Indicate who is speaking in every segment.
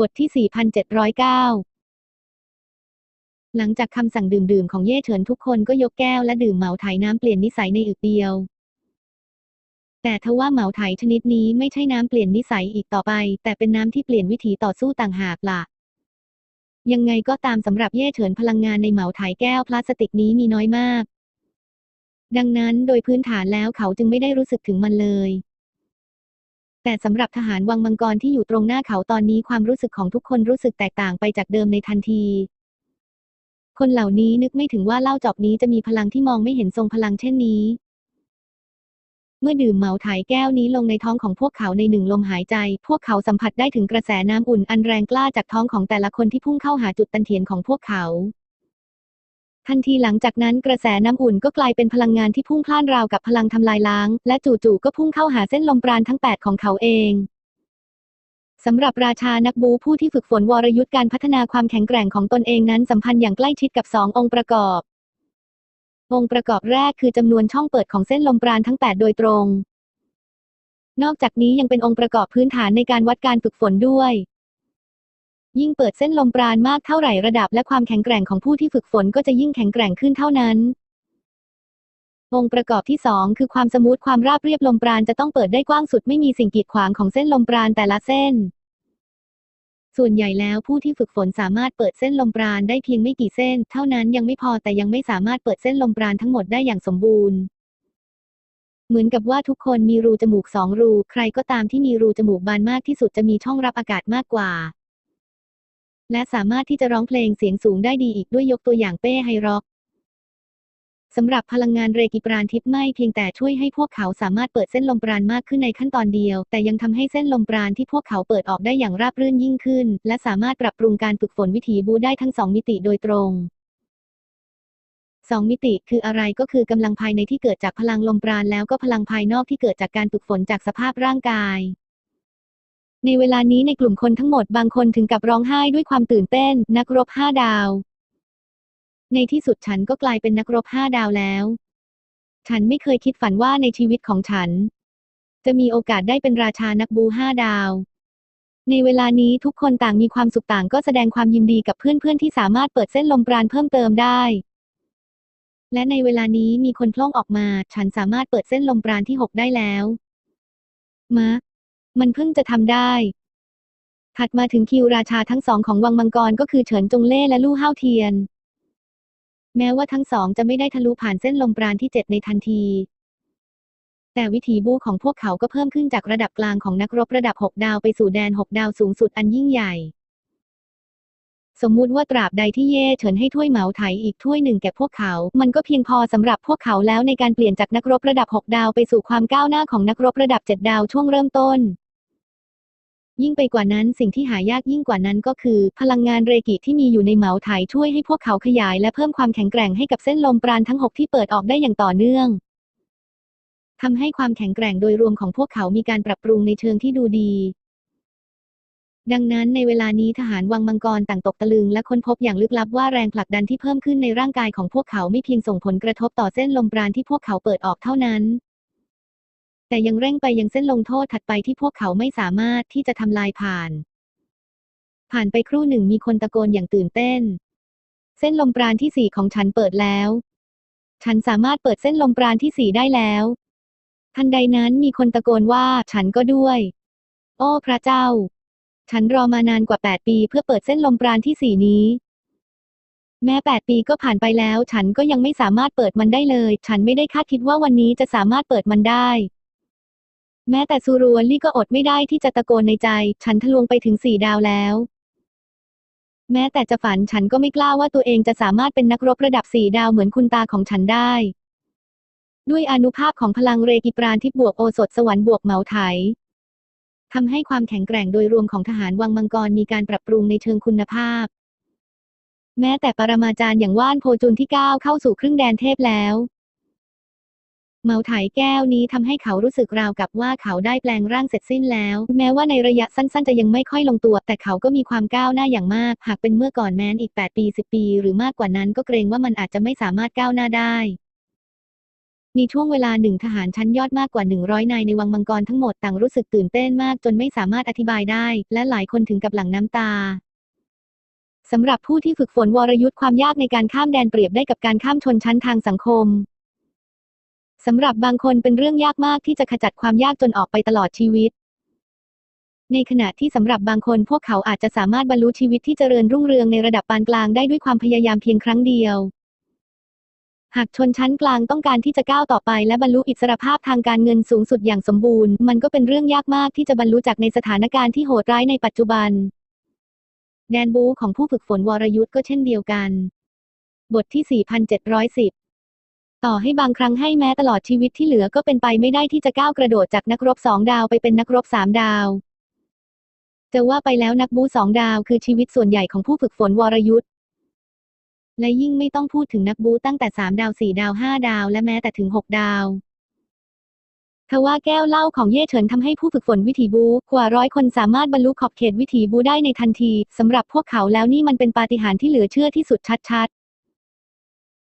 Speaker 1: บทที่ 4,709 หลังจากคำสั่งดื่มๆของเย่เฉินทุกคนก็ยกแก้วและดื่มเหมาไถน้ำเปลี่ยนนิสัยในอึกเดียว แต่ทว่าเหมาไถชนิดนี้ไม่ใช่น้ำเปลี่ยนนิสัยอีกต่อไป แต่เป็นน้ำที่เปลี่ยนวิถีต่อสู้ต่างหากล่ะ ยังไงก็ตามสำหรับเย่เฉินพลังงานในเหมาไถแก้วพลาสติกนี้มีน้อยมาก ดังนั้นโดยพื้นฐานแล้วเขาจึงไม่ได้รู้สึกถึงมันเลย แต่สำหรับทหารวังมังกรที่อยู่ตรงหน้าเขาตอนนี้ความรู้สึกของทุกคนรู้สึกแตกต่างไปจากเดิมในทันที คนเหล่านี้นึกไม่ถึงว่าเหล้าจอกนี้จะมีพลังที่มองไม่เห็นทรงพลังเช่นนี้ เมื่อดื่มเหมาไถแก้วนี้ลงในท้องของพวกเขาในหนึ่งลมหายใจ พวกเขาสัมผัสได้ถึงกระแสน้ำอุ่นอันแรงกล้าจากท้องของแต่ละคนที่พุ่งเข้าหาจุดตันเถียนของพวกเขา ทันทีหลังจากนั้นกระแสน้ำอุ่นก็กลายเป็นพลังงานที่พุ่งพล่านราวกับพลังทำลายล้าง และจู่ๆก็พุ่งเข้าหาเส้นลมปราณทั้ง 8 ของเขาเองสำหรับราชานักบูผู้ที่ฝึกฝนวรยุทธ์การพัฒนาความแข็งแกร่งของตนเองนั้นสัมพันธ์อย่างใกล้ชิดกับสององค์ประกอบ องค์ประกอบแรกคือจำนวนช่องเปิดของเส้นลมปราณทั้ง 8 โดยตรง นอกจากนี้ยังเป็นองค์ประกอบพื้นฐานในการวัดการฝึกฝนด้วย ยิ่งเปิดเส้นลมปราณมากเท่าไหร่ระดับและความแข็งแกร่งของผู้ที่ฝึกฝนก็จะยิ่งแข็งแกร่งขึ้นเท่านั้น องค์ประกอบที่สองคือความสมูทความราบเรียบลมปราณจะต้องเปิดได้กว้างสุดไม่มีสิ่งกีดขวางของเส้นลมปราณแต่ละเส้น ส่วนใหญ่แล้วผู้ที่ฝึกฝนสามารถเปิดเส้นลมปราณได้เพียงไม่กี่เส้น เท่านั้นยังไม่พอแต่ยังไม่สามารถเปิดเส้นลมปราณทั้งหมดได้อย่างสมบูรณ์เหมือนกับว่าทุกคนมีรูจมูกสองรู ใครก็ตามที่มีรูจมูกบานมากที่สุดจะมีช่องรับอากาศมากกว่า และสามารถที่จะร้องเพลงเสียงสูงได้ดีอีกด้วยยกตัวอย่างเป้ไฮร็อกสำหรับพลังงานเรกิปราณทิพย์ไม่เพียงแต่ช่วยให้พวกเขาสามารถเปิดเส้นลมปราณมากขึ้นในขั้นตอนเดียว แต่ยังทำให้เส้นลมปราณที่พวกเขาเปิดออกได้อย่างราบรื่นยิ่งขึ้น และสามารถปรับปรุงการฝึกฝนวิถีบูได้ทั้งสองมิติโดยตรงสองมิติคืออะไรก็คือกำลังภายในที่เกิดจากพลังลมปราณแล้วก็พลังภายนอกที่เกิดจากการฝึกฝนจากสภาพร่างกาย ในเวลานี้ในกลุ่มคนทั้งหมดบางคนถึงกับร้องไห้ด้วยความตื่นเต้น นักรบห้าดาว ในที่สุดฉันก็กลายเป็นนักรบห้าดาวแล้ว ฉันไม่เคยคิดฝันว่าในชีวิตของฉัน จะมีโอกาสได้เป็นราชานักบูห้าดาว ในเวลานี้ทุกคนต่างมีความสุขต่างก็แสดงความยินดีกับเพื่อนๆที่สามารถเปิดเส้นลมปราณเพิ่มเติมได้และในเวลานี้มีคนพล่องออกมา ฉันสามารถเปิดเส้นลมปราณที่หกได้แล้ว มะ มันเพิ่งจะทำได้ ถัดมาถึงคิวราชาทั้งสองของวังมังกรก็คือเฉินจงเล่และลู่ห้าวเทียน แม้ว่าทั้งสองจะไม่ได้ทะลุผ่านเส้นลมปราณที่เจ็ดในทันที แต่วิถีบูของพวกเขาก็เพิ่มขึ้นจากระดับกลางของนักรบระดับ6ดาวไปสู่แดน6ดาวสูงสุดอันยิ่งใหญ่สมมุติว่าตราบใดที่เย่เฉินให้ถ้วยเหมาไถอีกถ้วยหนึ่งแก่พวกเขา มันก็เพียงพอสำหรับพวกเขาแล้วในการเปลี่ยนจากนักรบระดับ 6 ดาวไปสู่ความก้าวหน้าของนักรบระดับ 7 ดาวช่วงเริ่มต้น ยิ่งไปกว่านั้นสิ่งที่หายากยิ่งกว่านั้นก็คือ พลังงานเรกิที่มีอยู่ในเหมาไถช่วยให้พวกเขาขยายและเพิ่มความแข็งแกร่งให้กับเส้นลมปราณทั้ง 6 ที่เปิดออกได้อย่างต่อเนื่องทำให้ความแข็งแกร่งโดยรวมของพวกเขามีการปรับปรุงในเชิงที่ดูดี ดังนั้นในเวลานี้ทหารวังมังกรต่างตกตะลึงและค้นพบอย่างลึกลับว่าแรงผลักดันที่เพิ่มขึ้นในร่างกายของพวกเขาไม่เพียงส่งผลกระทบต่อเส้นลมปราณที่พวกเขาเปิดออกเท่านั้น แต่ยังเร่งไปยังเส้นลงโทษถัดไปที่พวกเขาไม่สามารถที่จะทำลายผ่าน ผ่านไปครู่หนึ่งมีคนตะโกนอย่างตื่นเต้น เส้นลมปราณที่สี่ของฉันเปิดแล้ว ฉันสามารถเปิดเส้นลมปราณที่สี่ได้แล้ว ทันใดนั้นมีคนตะโกนว่าฉันก็ด้วย โอ้พระเจ้า ฉันรอมานานกว่า8ปีเพื่อเปิดเส้นลมปราณที่สี่นี้แม้8ปีก็ผ่านไปแล้ว ฉันก็ยังไม่สามารถเปิดมันได้เลย ฉันไม่ได้คาดคิดว่าวันนี้จะสามารถเปิดมันได้ แม้แต่ซูรัวลี่ก็อดไม่ได้ที่จะตะโกนในใจ ฉันทะลวงไปถึงสี่ดาวแล้ว แม้แต่จะฝันฉันก็ไม่กล้าว่าตัวเองจะสามารถเป็นนักรบระดับสี่ดาวเหมือนคุณตาของฉันได้ ด้วยอนุภาพของพลังเรกิปราณที่บวกโอสถสวรรค์บวกเหมาไถทำให้ความแข็งแกร่งโดยรวมของทหารวังมังกรมีการปรับปรุงในเชิงคุณภาพ แม้แต่ปรมาจารย์อย่างว่านโพจุนที่ก้าวเข้าสู่ครึ่งแดนเทพแล้ว เมาไถแก้วนี้ทำให้เขารู้สึกราวกับว่าเขาได้แปลงร่างเสร็จสิ้นแล้ว แม้ว่าในระยะสั้น ๆ จะยังไม่ค่อยลงตัว แต่เขาก็มีความก้าวหน้าอย่างมาก หากเป็นเมื่อก่อนแม้นอีก 8 ปี 10 ปี หรือมากกว่านั้นก็เกรงว่ามันอาจจะไม่สามารถก้าวหน้าได้มีช่วงเวลาหนึ่งทหารชั้นยอดมากกว่า 100 นายในวังมังกรทั้งหมดต่างรู้สึกตื่นเต้นมากจนไม่สามารถอธิบายได้ และหลายคนถึงกับหลั่งน้ำตาสำหรับผู้ที่ฝึกฝนวรยุทธ์ความยากในการข้ามแดนเปรียบได้กับการข้ามชนชั้นทางสังคม สำหรับบางคนเป็นเรื่องยากมากที่จะขจัดความยากจนออกไปตลอดชีวิต ในขณะที่สำหรับบางคนพวกเขาอาจจะสามารถบรรลุชีวิตที่เจริญรุ่งเรืองในระดับปานกลางได้ด้วยความพยายามเพียงครั้งเดียว หากชนชั้นกลางต้องการที่จะก้าวต่อไปและบรรลุอิสรภาพทางการเงินสูงสุดอย่างสมบูรณ์ มันก็เป็นเรื่องยากมากที่จะบรรลุจากในสถานการณ์ที่โหดร้ายในปัจจุบัน แดนบูของผู้ฝึกฝนวรยุทธ์ก็เช่นเดียวกัน บทที่ 4710 ต่อให้บางครั้งให้แม้ตลอดชีวิตที่เหลือก็เป็นไปไม่ได้ที่จะก้าวกระโดดจากนักรบสองดาวไปเป็นนักรบสามดาวจะว่าไปแล้วนักบูสองดาวคือชีวิตส่วนใหญ่ของผู้ฝึกฝนวรยุทธ์และยิ่งไม่ต้องพูดถึงนักบูตั้งแต่สามดาวสี่ดาวห้าดาว และแม้แต่ถึงหกดาวทว่าแก้วเหล้าของเย่เฉินทำให้ผู้ฝึกฝนวิถีบูกว่าร้อยคนสามารถบรรลุขอบเขตวิถีบูได้ในทันทีสำหรับพวกเขาแล้วนี่มันเป็นปาฏิหาริย์ที่เหลือเชื่อที่สุดชัด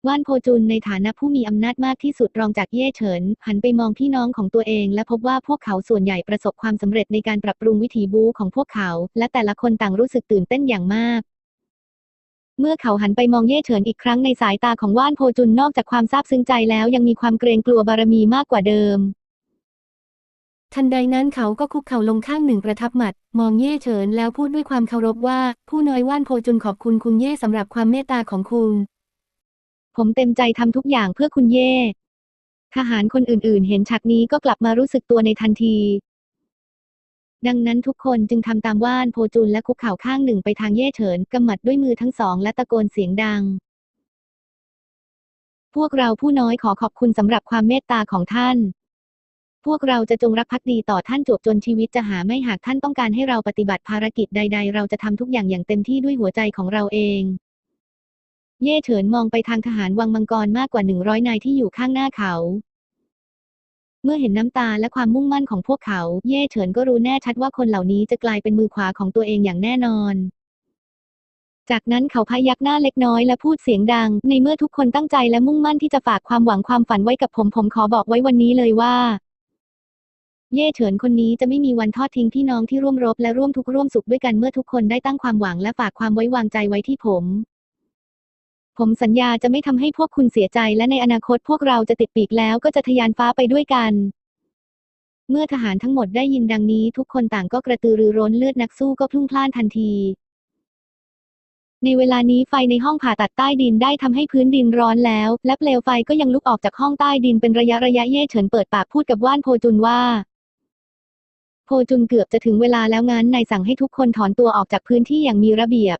Speaker 1: ว่านโพจุนในฐานะผู้มีอำนาจมากที่สุดรองจากเย่เฉิน หันไปมองพี่น้องของตัวเอง และพบว่าพวกเขาส่วนใหญ่ประสบความสำเร็จในการปรับปรุงวิถีบูของพวกเขา และแต่ละคนต่างรู้สึกตื่นเต้นอย่างมากเมื่อเขาหันไปมองเย่เฉินอีกครั้งในสายตาของว่านโพจุนนอกจากความซาบซึ้งใจแล้วยังมีความเกรงกลัวบารมีมากกว่าเดิม ทันใดนั้นเขาก็คุกเข่าลงข้างหนึ่งประทับหมัด มองเย่เฉินแล้วพูดด้วยความเคารพว่า ผู้น้อยว่านโพจุนขอบคุณคุณเย่สำหรับความเมตตาของคุณ ผมเต็มใจทำทุกอย่างเพื่อคุณเย่ ทหารคนอื่นๆ เห็นฉากนี้ก็กลับมารู้สึกตัวในทันที ดังนั้นทุกคนจึงทำตามว่านโพจุนและคุกเข่าข้างหนึ่งไปทางเย่เฉินกำหมัดด้วยมือทั้งสองและตะโกนเสียงดัง พวกเราผู้น้อยขอขอบคุณสำหรับความเมตตาของท่านพวกเราจะจงรักภักดีต่อท่านจวบจนชีวิตจะหาไม่หากท่านต้องการให้เราปฏิบัติภารกิจใด ๆ เราจะทำทุกอย่างอย่างเต็มที่ด้วยหัวใจของเราเอง เย่เฉินมองไปทางทหารวังมังกรมากกว่าหนึ่งร้อยนายที่อยู่ข้างหน้าเขา เมื่อเห็นน้ำตาและความมุ่งมั่นของพวกเขา เย่เฉินก็รู้แน่ชัดว่าคนเหล่านี้จะกลายเป็นมือขวาของตัวเองอย่างแน่นอน จากนั้นเขาพยักหน้าเล็กน้อยและพูดเสียงดัง ในเมื่อทุกคนตั้งใจและมุ่งมั่นที่จะฝากความหวังความฝันไว้กับผมผมขอบอกไว้วันนี้เลยว่า เย่เฉินคนนี้จะไม่มีวันทอดทิ้งพี่น้องที่ร่วมรบและร่วมทุกข์ร่วมสุขด้วยกันเมื่อทุกคนได้ตั้งความหวังและฝากความไว้วางใจไว้ที่ผม ผมสัญญาจะไม่ทำให้พวกคุณเสียใจและในอนาคตพวกเราจะติดปีกแล้วก็จะทะยานฟ้าไปด้วยกัน เมื่อทหารทั้งหมดได้ยินดังนี้ทุกคนต่างก็กระตือรือร้นเลือดนักสู้ก็พลุ่งพล่านทันที ในเวลานี้ไฟในห้องผ่าตัดใต้ดินได้ทำให้พื้นดินร้อนแล้ว และเปลวไฟก็ยังลุกออกจากห้องใต้ดินเป็นระยะระยะเย่เฉินเปิดปากพูดกับว่านโพจุนว่าโพจุนเกือบจะถึงเวลาแล้วงั้นนายสั่งให้ทุกคนถอนตัวออกจากพื้นที่อย่างมีระเบียบ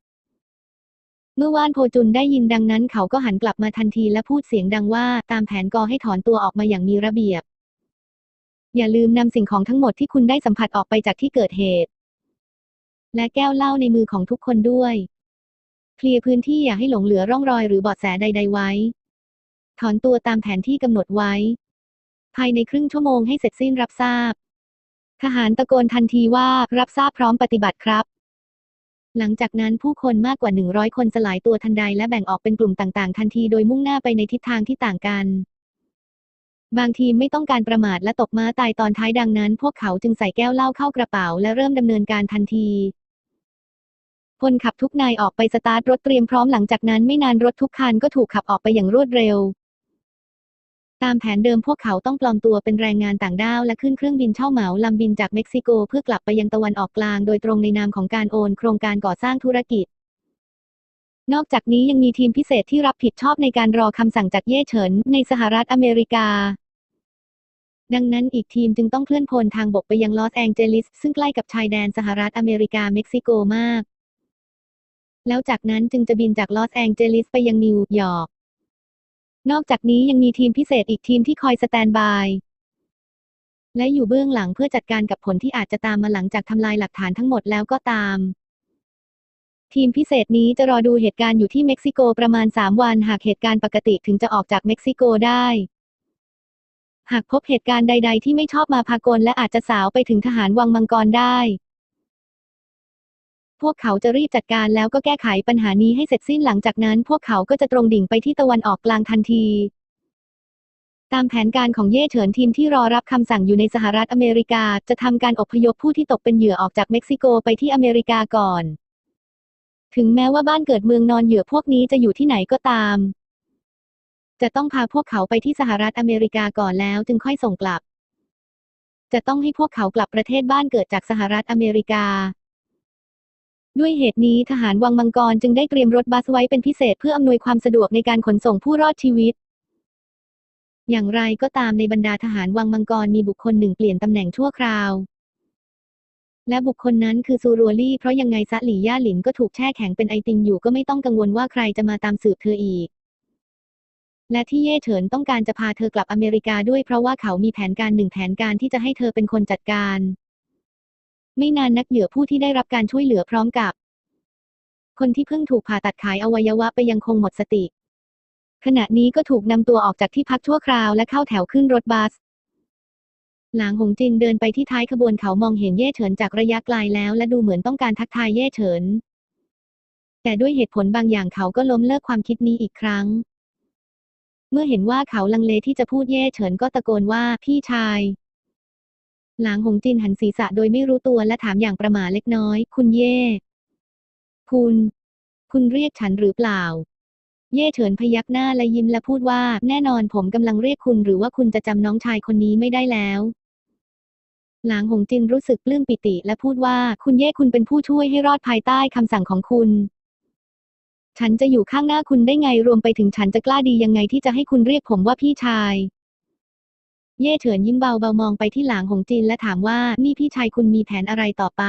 Speaker 1: มื่อว่านโพจุนได้ยินดังนั้นเขาก็หันกลับมาทันทีและพูดเสียงดังว่าตามแผนกอให้ถอนตัวออกมาอย่างมีระเบียบ อย่าลืมนำสิ่งของทั้งหมดที่คุณได้สัมผัสออกไปจากที่เกิดเหตุ และแก้วเหล้าในมือของทุกคนด้วย เคลียร์พื้นที่อย่าให้หลงเหลือร่องรอยหรือเบาะแสใด ๆ ไว้ ถอนตัวตามแผนที่กำหนดไว้ ภายในครึ่งชั่วโมงให้เสร็จสิ้นรับทราบ ทหารตะโกนทันทีว่ารับทราบพร้อมปฏิบัติครับ หลังจากนั้นผู้คนมากกว่า 100 คนสลายตัวทันใดและแบ่งออกเป็นกลุ่มต่างๆ ทันทีโดยมุ่งหน้าไปในทิศทางที่ต่างกัน บางทีมไม่ต้องการประมาทและตกม้าตายตอนท้ายดังนั้น พวกเขาจึงใส่แก้วเหล้าเข้ากระเป๋าและเริ่มดำเนินการทันทีคนขับทุกนายออกไปสตาร์ทรถเตรียมพร้อมหลังจากนั้นไม่นานรถทุกคันก็ถูกขับออกไปอย่างรวดเร็ว ตามแผนเดิมพวกเขาต้องปลอมตัวเป็นแรงงานต่างด้าวและขึ้นเครื่องบินเช่าเหมาลำบินจากเม็กซิโกเพื่อกลับไปยังตะวันออกกลางโดยตรงในนามของการโอนโครงการก่อสร้างธุรกิจ นอกจากนี้ยังมีทีมพิเศษที่รับผิดชอบในการรอคำสั่งจากเย่เฉินในสหรัฐอเมริกา ดังนั้นอีกทีมจึงต้องเคลื่อนพลทางบกไปยังลอสแองเจลิสซึ่งใกล้กับชายแดนสหรัฐอเมริกาเม็กซิโกมาก แล้วจากนั้นจึงจะบินจากลอสแองเจลิสไปยังนิวยอร์ก นอกจากนี้ยังมีทีมพิเศษอีกทีมที่คอยสแตนบาย และอยู่เบื้องหลังเพื่อจัดการกับผลที่อาจจะตามมาหลังจากทำลายหลักฐานทั้งหมดแล้วก็ตาม ทีมพิเศษนี้จะรอดูเหตุการณ์อยู่ที่เม็กซิโกประมาณ 3 วัน หากเหตุการณ์ปกติถึงจะออกจากเม็กซิโกได้ หากพบเหตุการณ์ใด ๆ ที่ไม่ชอบมาพากลและอาจจะสาวไปถึงทหารวังมังกรได้ พวกเขาจะรีบจัดการแล้วก็แก้ไขปัญหานี้ให้เสร็จสิ้นหลังจากนั้น พวกเขาก็จะตรงดิ่งไปที่ตะวันออกกลางทันที ตามแผนการของเย่เฉินทีมที่รอรับคำสั่งอยู่ในสหรัฐอเมริกา จะทำการอพยพผู้ที่ตกเป็นเหยื่อออกจากเม็กซิโกไปที่อเมริกาก่อน ถึงแม้ว่าบ้านเกิดเมืองนอนเหยื่อพวกนี้จะอยู่ที่ไหนก็ตาม จะต้องพาพวกเขาไปที่สหรัฐอเมริกาก่อนแล้วจึงค่อยส่งกลับจะต้องให้พวกเขากลับประเทศบ้านเกิดจากสหรัฐอเมริกา ด้วยเหตุนี้ทหารวังมังกรจึงได้เตรียมรถบัสไว้เป็นพิเศษเพื่ออำนวยความสะดวกในการขนส่งผู้รอดชีวิต อย่างไรก็ตามในบรรดาทหารวังมังกรมีบุคคลหนึ่งเปลี่ยนตำแหน่งชั่วคราว และบุคคลนั้นคือซูรัวลี่เพราะยังไงซะหลี่ย่าหลินก็ถูกแช่แข็งเป็นไอติมอยู่ก็ไม่ต้องกังวลว่าใครจะมาตามสืบเธออีก และที่เย่เฉินต้องการจะพาเธอกลับอเมริกาด้วยเพราะว่าเขามีแผนการหนึ่งแผนการที่จะให้เธอเป็นคนจัดการ ไม่นานนักเหยื่อผู้ที่ได้รับการช่วยเหลือพร้อมกับ คนที่เพิ่งถูกผ่าตัดขายอวัยวะไปยังคงหมดสติ ขณะนี้ก็ถูกนำตัวออกจากที่พักชั่วคราวและเข้าแถวขึ้นรถบัส หลางหงจินเดินไปที่ท้ายขบวนเขามองเห็นเย่เฉินจากระยะไกลแล้ว และดูเหมือนต้องการทักทายเย่เฉิน แต่ด้วยเหตุผลบางอย่างเขาก็ล้มเลิกความคิดนี้อีกครั้ง เมื่อเห็นว่าเขาลังเลที่จะพูดเย่เฉินก็ตะโกนว่าพี่ชาย หลางหงจินหันศีรษะโดยไม่รู้ตัวและถามอย่างประหม่าเล็กน้อย คุณเย่ คุณ คุณเรียกฉันหรือเปล่า เย่เฉินพยักหน้าและยิ้มและพูดว่า แน่นอนผมกำลังเรียกคุณหรือว่าคุณจะจำน้องชายคนนี้ไม่ได้แล้ว หลางหงจินรู้สึกปลื้มปิติและพูดว่า คุณเย่คุณเป็นผู้ช่วยให้รอดภายใต้คำสั่งของคุณฉันจะอยู่ข้างหน้าคุณได้ไงรวมไปถึงฉันจะกล้าดียังไงที่จะให้คุณเรียกผมว่าพี่ชาย เย่เฉินยิ้มเบาๆมองไปที่หลางหงจินและถามว่านี่พี่ชายคุณมีแผนอะไรต่อไป